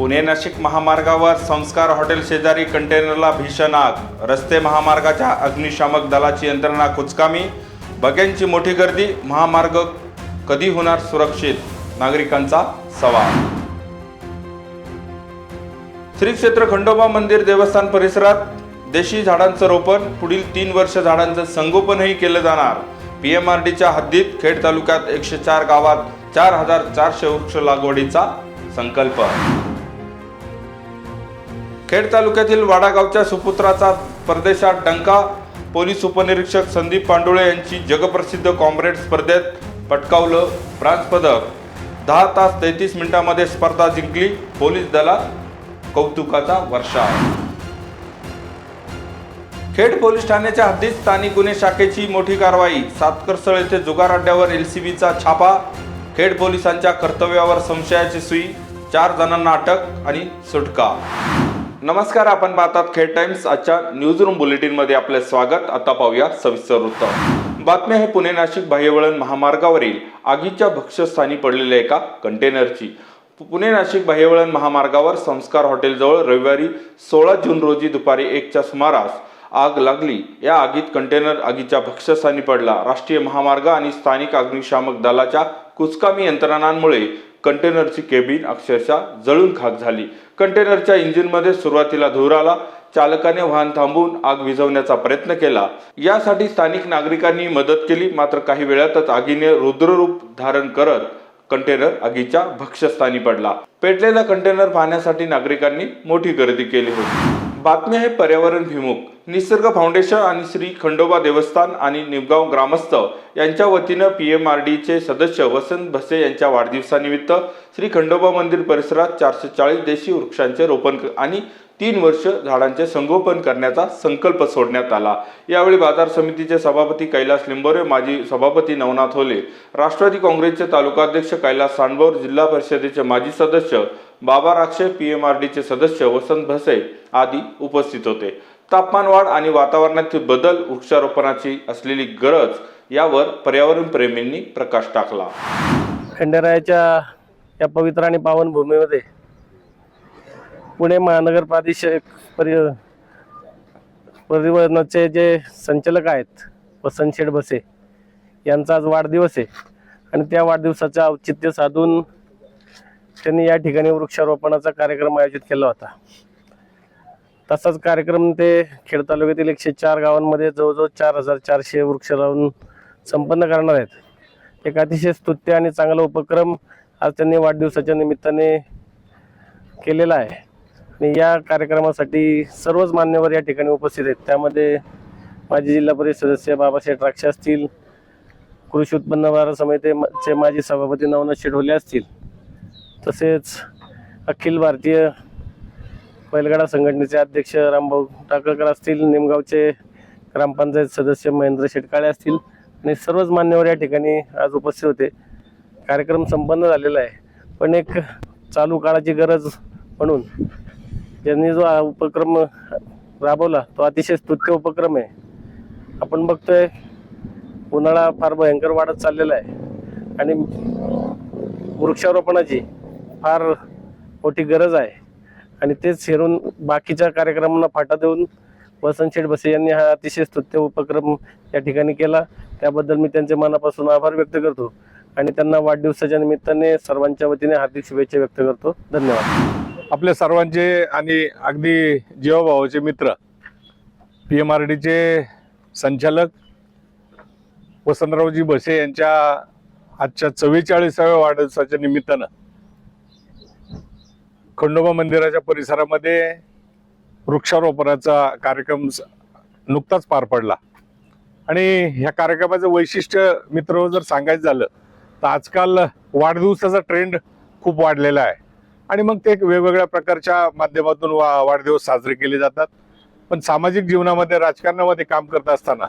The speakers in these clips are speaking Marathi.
पुणे नाशिक महामार्गावर संस्कार हॉटेल शेजारी कंटेनरला भीषण आग. रस्ते महामार्गाच्या अग्निशामक दलाची यंत्रणा कुचकामी बग्यांची मोठी गर्दी महामार्ग कधी होणार सुरक्षित? नागरिकांचा सवाल. श्री क्षेत्र खंडोबा मंदिर देवस्थान परिसरात देशी झाडांचं रोपण. पुढील तीन वर्ष झाडांचं संगोपनही केलं जाणार. पी एम आर डीच्या हद्दीत खेड तालुक्यात एकशे चार गावात चार हजार चारशे वृक्ष लागवडीचा संकल्प. खेड तालुक्यातील वाडागावच्या सुपुत्राचा परदेशात डंका. पोलीस उपनिरीक्षक संदीप पांडुळे यांची जगप्रसिद्ध कॉम्रेड स्पर्धेत पटकावलं ब्रांच पदक. दहा तास तेहतीस मिनिटांमध्ये स्पर्धा जिंकली पोलीस दलात कौतुकाचा वर्षा खेड पोलीस ठाण्याच्या हद्दीत स्थानिक गुन्हे शाखेची मोठी कारवाई. सातकरसळ येथे जुगार अड्ड्यावर एल सी बीचा छापा. खेड पोलिसांच्या कर्तव्यावर संशयाची सुई. चार जणांना अटक आणि सुटका. नमस्कार आपण पाहतात खेड टाइम्स. आजच्या न्यूज रूम बुलेटिनमध्ये आपले स्वागत. आता पाहूया सविस्तर वृत्त. बातमी आहे पुणे नाशिक बाह्यवळण महामार्गावरील आगीच्या भक्ष्यस्थानी पडलेल्या एका कंटेनरची पुणे नाशिक बाह्यवळण महामार्गावर संस्कार हॉटेलजवळ रविवारी सोळा जून रोजी दुपारी एकच्या सुमारास आग लागली. या आगीत कंटेनर आगीच्या भक्ष्यस्थानी पडला. राष्ट्रीय महामार्ग आणि स्थानिक अग्निशामक दलाच्या कुचकामी यंत्रणांमुळे कंटेनरची केबिन अक्षरशः जळून खाक झाली. कंटेनरच्या इंजिनमध्ये सुरुवातीला धूर आला. चालकाने वाहन थांबवून आग विझवण्याचा प्रयत्न केला. यासाठी स्थानिक नागरिकांनी मदत केली. मात्र काही वेळातच आगीने रुद्ररूप धारण करत कंटेनर आगीच्या भक्ष्यस्थानी पडला. पेटलेला कंटेनर पाहण्यासाठी नागरिकांनी मोठी गर्दी केली होती. बातमी आहे पर्यावरण भिमुख निसर्ग फाउंडेशन आणि श्री खंडोबा देवस्थान आणि निमगाव ग्रामस्थ यांच्या वतीनं पी एम आर डीचे सदस्य वसंत भसे यांच्या वाढदिवसानिमित्त श्री खंडोबा मंदिर परिसरात चारशे चाळीस देशी वृक्षांचे रोपण आणि तीन वर्ष झाडांचे संगोपन करण्याचा संकल्प सोडण्यात आला. यावेळी बाजार समितीचे सभापती कैलास लिंबोरे माजी सभापती नवनाथ होले राष्ट्रवादी काँग्रेसचे तालुकाध्यक्ष कैलास सांडभोर जिल्हा परिषदेचे माजी सदस्य Baba Rakshe P M R डीचे सदस्य वसंत भसे आदी उपस्थित होते. तापमान वाढ आणि वातावरणातील बदल वृक्षारोपणाची असलेली गरज यावर पर्यावरण प्रेमींनी प्रकाश टाकला. खंडेरायाच्या या पवित्र आणि पावन भूमीमध्ये पुणे महानगर प्रादेशिक परि परिवहनाचे जे संचालक आहेत वसंत शेठ भसे यांचा आज वाढदिवस आहे. आणि त्या वाढदिवसाचं औचित्य साधून त्यांनी या ठिकाणी वृक्षारोपणाचा कार्यक्रम आयोजित केला होता. तसाच कार्यक्रम ते खेड तालुक्यातील एकशे चार गावांमध्ये जवळजवळ चार हजार चारशे वृक्ष लावून संपन्न करणार आहेत. एक अतिशय स्तुत्य आणि चांगला उपक्रम आज त्यांनी वाढदिवसाच्या निमित्ताने केलेला आहे. आणि या कार्यक्रमासाठी सर्वच मान्यवर या ठिकाणी उपस्थित आहेत. त्यामध्ये माजी जिल्हा परिषद सदस्य बाबासाहेब राक्षे असतील कृषी उत्पन्न बाजार समितीचे माजी सभापती नवनाथ शेडोले असतील तसेच अखिल भारतीय बैलगाडा संघटनेचे अध्यक्ष रामभाऊ टाकळकर असतील निमगावचे ग्रामपंचायत सदस्य महेंद्र शेटकाळे असतील आणि सर्वच मान्यवर या ठिकाणी आज उपस्थित होते. कार्यक्रम संपन्न झालेला आहे. पण एक चालू काळाची गरज म्हणून ज्यांनी जो हा उपक्रम राबवला तो अतिशय स्तुत्य उपक्रम आहे. आपण बघतोय उन्हाळा फार भयंकर वाढत चाललेला आहे. आणि वृक्षारोपणाची फार मोठी गरज आहे. आणि तेच हेरून बाकीच्या कार्यक्रमांना फाटा देऊन वसंत बसे यांनी हा अतिशय स्तुत्य उपक्रम या ठिकाणी केला. त्याबद्दल मी त्यांचे मनापासून आभार व्यक्त करतो. आणि त्यांना वाढदिवसाच्या निमित्ताने सर्वांच्या वतीने हार्दिक शुभेच्छा व्यक्त करतो. धन्यवाद. आपल्या सर्वांचे आणि अगदी जीवाभावाचे मित्र पी एम आर डीचे संचालक वसंतरावजी भसे यांच्या आजच्या चव्वेचाळीसाव्या वाढदिवसाच्या निमित्तानं खंडोबा मंदिराच्या परिसरामध्ये वृक्षारोपणाचा कार्यक्रम स- नुकताच पार पडला. आणि ह्या कार्यक्रमाचं वैशिष्ट्य मित्र जर सांगायचं झालं तर आजकाल वाढदिवसाचा ट्रेंड खूप वाढलेला आहे. आणि मग ते वेगवेगळ्या प्रकारच्या माध्यमातून वा वाढदिवस साजरे केले जातात. पण सामाजिक जीवनामध्ये राजकारणामध्ये काम करत असताना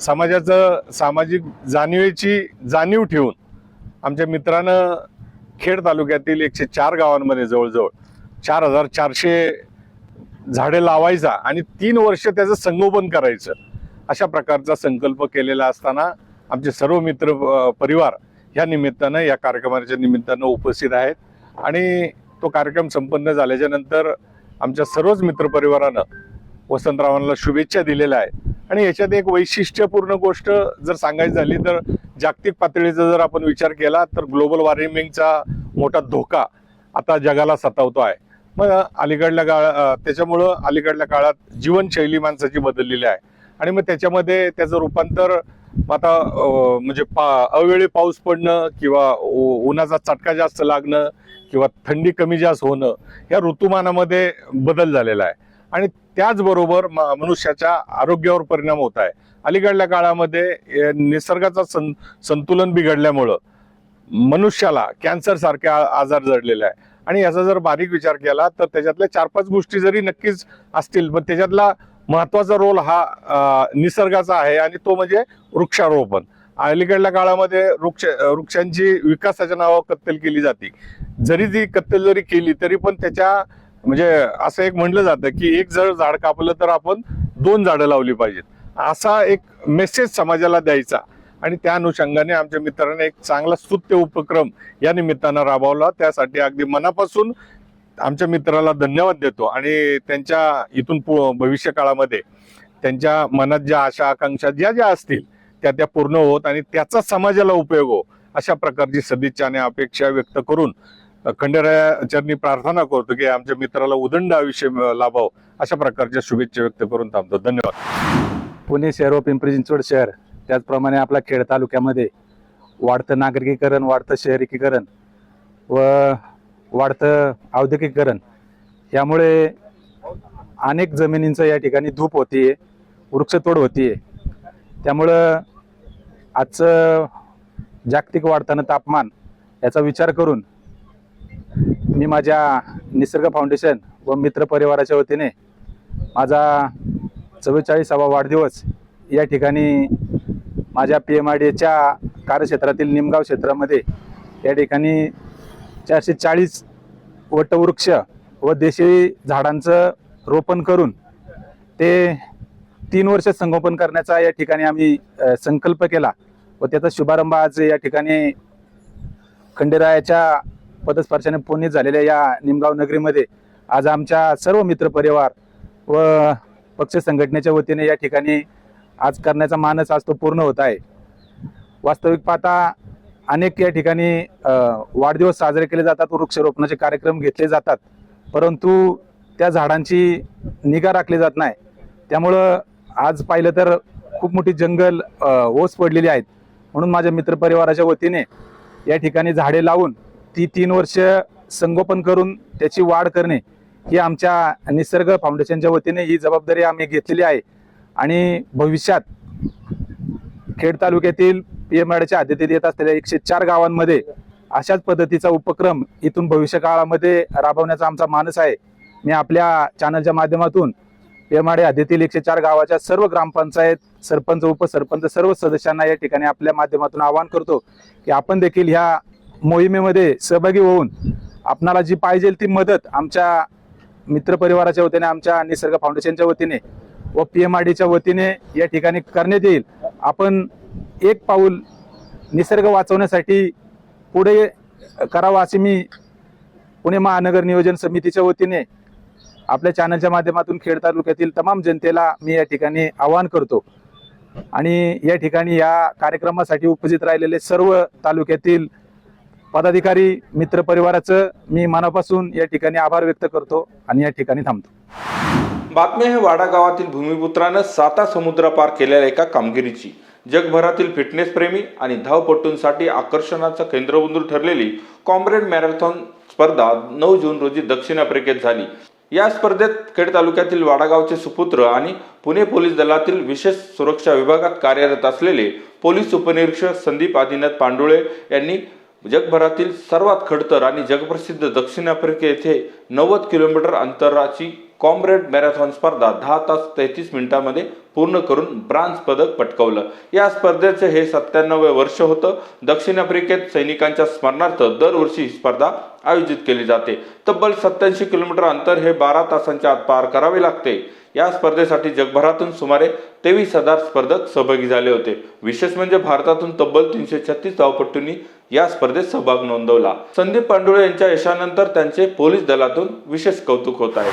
समाजाचं सामाजिक जाणीवेची जाणीव ठेवून आमच्या मित्रानं खेड तालुक्यातील एकशे चार गावांमध्ये जवळजवळ चार हजार चारशे झाडे लावायचा आणि तीन वर्ष त्याचं संगोपन करायचं. अशा प्रकारचा संकल्प केलेला असताना आमचे सर्व मित्र परिवार ह्या निमित्तानं या कार्यक्रमाच्या निमित्तानं उपस्थित आहेत. आणि तो कार्यक्रम संपन्न झाल्याच्यानंतर आमच्या सर्वच मित्रपरिवारानं वसंतरावांना शुभेच्छा दिलेल्या आहे आणि याच्यात एक वैशिष्ट्यपूर्ण गोष्ट जर सांगायची झाली तर जागतिक पातळीचा जर आपण विचार केला तर ग्लोबल वॉर्मिंगचा मोठा धोका आता जगाला सतावतो आहे. मग अलीकडल्या काळ त्याच्यामुळं अलीकडल्या काळात जीवनशैली माणसाची बदललेली आहे. आणि मग त्याच्यामध्ये त्याचं रूपांतर आता म्हणजे पा अवेळी पाऊस पडणं किंवा उ- उन्हाचा चटका जास्त लागणं किंवा थंडी कमी जास्त होणं या ऋतुमानामध्ये बदल झालेला आहे. आणि त्याचबरोबर म- मनुष्याच्या आरोग्यावर परिणाम होत आहे. अलीकडल्या काळामध्ये निसर्गाचा सं संतुलन बिघडल्यामुळं मनुष्याला कॅन्सरसारखे आ- आजार जडलेले आहे. आणि याचा जर बारीक विचार केला तर त्याच्यातल्या चार पाच गोष्टी जरी नक्कीच असतील पण त्याच्यातला महत्त्वाचा रोल हा निसर्गाचा आहे आणि तो म्हणजे वृक्षारोपण. अलीकडल्या काळामध्ये वृक्ष वृक्षांची विकासाच्या नावावर कत्तल केली जाते. जरी ती कत्तल जरी केली तरी पण त्याच्या म्हणजे असं एक म्हणलं जातं की एक जर झाड कापलं तर आपण दोन झाडं लावली पाहिजेत. असा एक मेसेज समाजाला द्यायचा. आणि त्या अनुषंगाने आमच्या मित्राने एक चांगला स्तुत्य उपक्रम या निमित्तानं राबवला. त्यासाठी अगदी मनापासून आमच्या मित्राला धन्यवाद देतो. आणि त्यांच्या इथून पु- भविष्य काळामध्ये त्यांच्या मनात ज्या आशा आकांक्षा ज्या ज्या असतील त्या त्या पूर्ण होत आणि त्याचा समाजाला उपयोग हो अशा प्रकारची सदिच्छा आणि अपेक्षा व्यक्त करून खंडेरायाचरणी प्रार्थना करतो की आमच्या मित्राला उदंड आयुष्य लाभावं अशा प्रकारच्या शुभेच्छा व्यक्त करून थांबतो. धन्यवाद. पुणे शहर व पिंपरी चिंचवड शहर. त्याचप्रमाणे आपला खेड तालुक्यामध्ये वाढतं नागरिकीकरण वाढतं शहरीकीकरण व वाढतं औद्योगिकीकरण. यामुळे अनेक जमिनींचं या ठिकाणी धूप होतीये वृक्षतोड होतीये. त्यामुळं आजचं जागतिक वाढताना तापमान याचा विचार करून मी माझ्या निसर्ग फाउंडेशन व मित्र परिवाराच्या वतीने माझा चव्वेचाळीसावा वाढदिवस या ठिकाणी माझ्या पी एम आय डीच्या कार्यक्षेत्रातील निमगाव क्षेत्रामध्ये या ठिकाणी चारशे चाळीस वटवृक्ष व देशी झाडांचं रोपण करून ते तीन वर्ष संगोपन करण्याचा या ठिकाणी आम्ही संकल्प केला व त्याचा शुभारंभ आज या ठिकाणी खंडेरायाच्या पदस्पर्शाने पुणे झालेल्या या निमगाव नगरीमध्ये आज आमच्या सर्व मित्रपरिवार व पक्ष संघटनेच्या वतीने या ठिकाणी आज करण्याचा मानस आज तो पूर्ण होत आहे. वास्तविक पाहता अनेक या ठिकाणी वाढदिवस साजरे केले जातात वृक्षारोपणाचे कार्यक्रम घेतले जातात. परंतु त्या झाडांची निगा राखली जात नाही. त्यामुळं आज पाहिलं तर खूप मोठी जंगल ओस पडलेली आहेत. म्हणून माझ्या मित्रपरिवाराच्या वतीने या ठिकाणी झाडे लावून ती तीन वर्ष संगोपन करून त्याची वाढ करणे ही आमच्या निसर्ग फाउंडेशनच्या वतीने ही जबाबदारी आम्ही घेतलेली आहे. आणि भविष्यात खेड तालुक्यातील पी एम आरच्या हद्दीतील येत असलेल्या एकशे चार गावांमध्ये अशाच पद्धतीचा उपक्रम इथून भविष्य काळामध्ये राबवण्याचा आमचा मानस आहे. मी आपल्या चॅनलच्या माध्यमातून पी एम एकशे चार गावाच्या सर्व ग्रामपंचायत सरपंच उपसरपंच सर्व सदस्यांना या ठिकाणी आपल्या माध्यमातून आवाहन करतो की आपण देखील ह्या मोहिमेमध्ये सहभागी होऊन आपणाला जी पाहिजे ती मदत आमच्या मित्रपरिवाराच्या वतीने आमच्या निसर्ग फाउंडेशनच्या वतीने व पी एम आर डीच्या वतीने या ठिकाणी करण्यात येईल. आपण एक पाऊल निसर्ग वाचवण्यासाठी पुढे करावं असे मी पुणे महानगर नियोजन समितीच्या वतीने आपल्या चॅनलच्या माध्यमातून खेड तालुक्यातील तमाम जनतेला मी या ठिकाणी आवाहन करतो. आणि या ठिकाणी या कार्यक्रमासाठी उपस्थित राहिलेले सर्व तालुक्यातील पदाधिकारी मित्रपरिवाराचं मी मनापासून या ठिकाणी आभार व्यक्त करतो आणि या ठिकाणी थांबतो. बातमी आहे वाडा गावातील भूमिपुत्रानं साता समुद्र पार केलेल्या एका कामगिरीची. जगभरातील फिटनेस प्रेमी आणि धावपटूंसाठी आकर्षणाचा केंद्रबिंदू ठरलेली कॉम्रेड मॅरेथॉन स्पर्धा नऊ जून रोजी दक्षिण आफ्रिकेत झाली. या स्पर्धेत खेड तालुक्यातील वाडागावचे सुपुत्र आणि पुणे पोलीस दलातील विशेष सुरक्षा विभागात कार्यरत असलेले पोलीस उपनिरीक्षक संदीप आदिनाथ पांडुळे यांनी जगभरातील सर्वात खडतर आणि जगप्रसिद्ध दक्षिण आफ्रिके येथे नव्वद किलोमीटर अंतराची कॉम्रेड मॅरेथॉन स्पर्धा दहा तास तेहतीस मिनिटांमध्ये पूर्ण करून ब्रांज पदक पटकावलं. या स्पर्धेचे हे सत्त्याण्णवे वर्ष होतं. दक्षिण आफ्रिकेत सैनिकांच्या स्मरणार्थ दरवर्षी ही स्पर्धा आयोजित केली जाते. तब्बल सत्याऐंशी किलोमीटर अंतर हे बारा तासांच्या आत पार करावे लागते. या स्पर्धेसाठी जगभरातून सुमारे तेवीस हजार स्पर्धक सहभागी झाले होते. विशेष म्हणजे भारतातून तब्बल तीनशे छत्तीस धावपट्टूंनी या स्पर्धेत सहभाग नोंदवला. संदीप पांडुळे यांच्या यशानंतर त्यांचे पोलीस दलातून विशेष कौतुक होत आहे.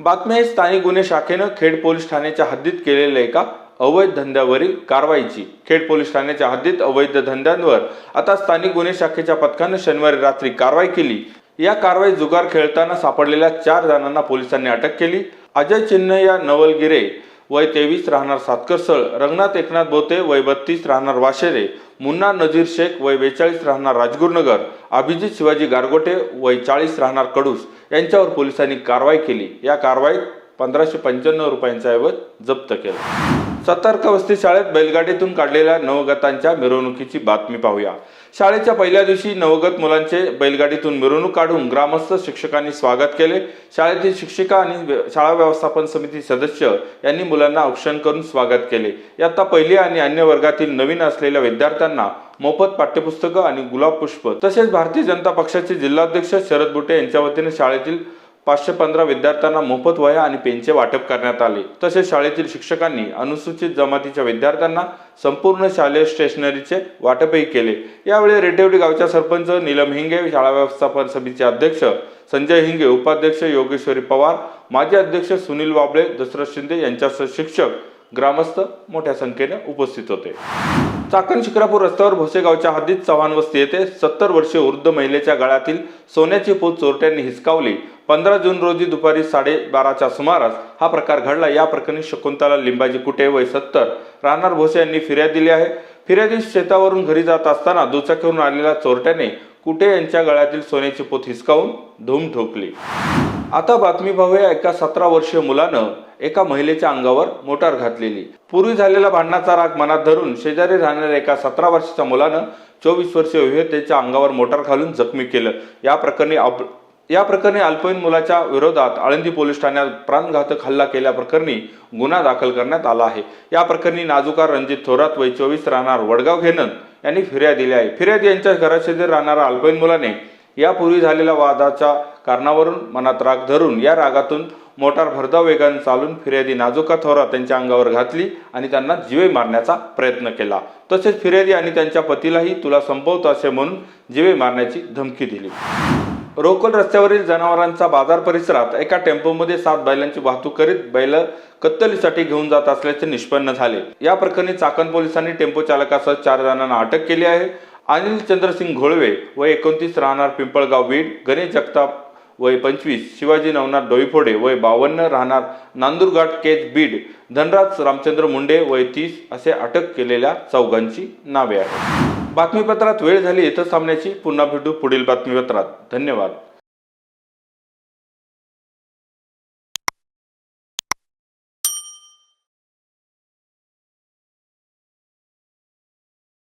बातमी आहे स्थानिक गुन्हे शाखेनं खेड पोलीस ठाण्याच्या हद्दीत केलेल्या एका अवैध धंद्यावरील कारवाईची. खेड पोलीस ठाण्याच्या हद्दीत अवैध धंद्यांवर आता स्थानिक गुन्हे शाखेच्या पथकानं शनिवारी रात्री कारवाई केली. या कारवाईत जुगार खेळताना सापडलेल्या चार जणांना पोलिसांनी अटक केली. अजय चिन्ह या नवलगिरे वय तेवीस राहणार सातकरसळ रंगनाथ एकनाथ बोते वय बत्तीस राहणार वाशेरे मुन्ना नजीर शेख वय बेचाळीस राहणार राजगुरनगर अभिजित शिवाजी गारगोटे वय चाळीस राहणार कडूस यांच्यावर पोलिसांनी कारवाई केली. या कारवाईत पंधराशे पंच्याण्णव रुपयांचा ऐवज जप्त केला. सतर्क वस्ती शाळेत बैलगाडीतून काढलेल्या नवगतांच्या मिरवणुकीची बातमी पाहूया. शाळेच्या पहिल्या दिवशी नवगत मुलांचे बैलगाडीतून मिरवणूक काढून ग्रामस्थ शिक्षकांनी स्वागत केले. शाळेतील शिक्षिका आणि व्य- शाळा व्यवस्थापन समिती सदस्य यांनी मुलांना औक्षण करून स्वागत केले. इयत्ता पहिली आणि अन्य वर्गातील नवीन असलेल्या विद्यार्थ्यांना मोफत पाठ्यपुस्तकं आणि गुलाब पुष्प तसेच भारतीय जनता पक्षाचे जिल्हाध्यक्ष शरद बुटे यांच्या वतीने शाळेतील पाचशे पंधरा विद्यार्थ्यांना मोफत वह्या आणि पेनचे वाटप करण्यात आले. तसेच शाळेतील शिक्षकांनी अनुसूचित जमातीच्या विद्यार्थ्यांना संपूर्ण शालेय स्टेशनरीचे वाटपही केले. यावेळी रेटेवडी गावच्या सरपंच नीलम हिंगे शाळा व्यवस्थापन समितीचे अध्यक्ष संजय हिंगे उपाध्यक्ष योगेश्वरी पवार माजी अध्यक्ष सुनील वाबळे दशरथ शिंदे यांच्यासह शिक्षक ग्रामस्थ मोठ्या संख्येने उपस्थित होते. चाकण शिक्रापूर रस्त्यावर भोसेगावच्या हद्दीत चव्हाण वस्ती येथे सत्तर वर्षे वृद्ध महिलेच्या गळ्यातील सोन्याची पोत चोरट्यांनी हिसकावली. पंधरा जून रोजी दुपारी साडेबाराच्या सुमारास हा प्रकार घडला. या प्रकरणी शकुंतला लिंबाजी कुटे वय सत्तर. राहणार भोसे यांनी फिर्याद दिली आहे. फिर्यादी शेतावरून घरी जात असताना दुचाकीवरून आलेल्या चोरट्याने कुटे यांच्या गळ्यातील सोन्याची पोत हिसकावून धूम ठोकली. आता बातमी पाहूया एका सतरा वर्षीय मुलानं एका महिलेच्या अंगावर मोटार घातलेली. पूर्वी झालेला भांडणाचा राग मनात धरून शेजारी राहणाऱ्या एका सतरा वर्षाच्या मुलानं चोवीस वर्षीय विवेतेच्या अंगावर मोटार घालून जखमी केलं. या प्रकरणी या प्रकरणी अल्पवयीन मुलाच्या विरोधात आळंदी पोलीस ठाण्यात प्राणघातक हल्ला केल्याप्रकरणी गुन्हा दाखल करण्यात आला आहे. या प्रकरणी नाजुकार रणजित थोरात वय चोवीस राहणार वडगाव घेनन यांनी फिर्याद दिली आहे. फिर्याद यांच्या घराशेजारी राहणाऱ्या अल्पवयीन मुलाने यापूर्वी झालेल्या वादाच्या कारणावरून मनात राग धरून या रागातून मोटार भरधाव वेगाने चालून फिर्यादी नाजुका थोरात त्यांच्या अंगावर घातली आणि त्यांना जिवे मारण्याचा प्रयत्न केला. तसेच फिर्यादी आणि त्यांच्या पतीलाही तुला संपवतो असे म्हणून जिवे मारण्याची धमकी दिली. रोकल रस्त्यावरील जनावरांचा बाजार परिसरात एका टेम्पोमध्ये सात बैलांची वाहतूक करीत बैल कत्तलीसाठी घेऊन जात असल्याचे निष्पन्न झाले. या प्रकरणी चाकण पोलिसांनी टेम्पो चालकासह चार जणांना अटक केली आहे. अनिल चंद्रसिंग घोळवे व एकोणतीस राहणार पिंपळगाव बीड गणेश जगताप वय पंचवीस शिवाजी नवनाथ डोईफोडे वय बावन्न राहणार नांदुरघाट केज बीड धनराज रामचंद्र मुंडे वय तीस असे अटक केलेल्या चौघांची नावे आहेत. बातमीपत्रात वेळ झाली इथं सामन्याची पुन्हा भेटू पुढील बातमीपत्रात. धन्यवाद.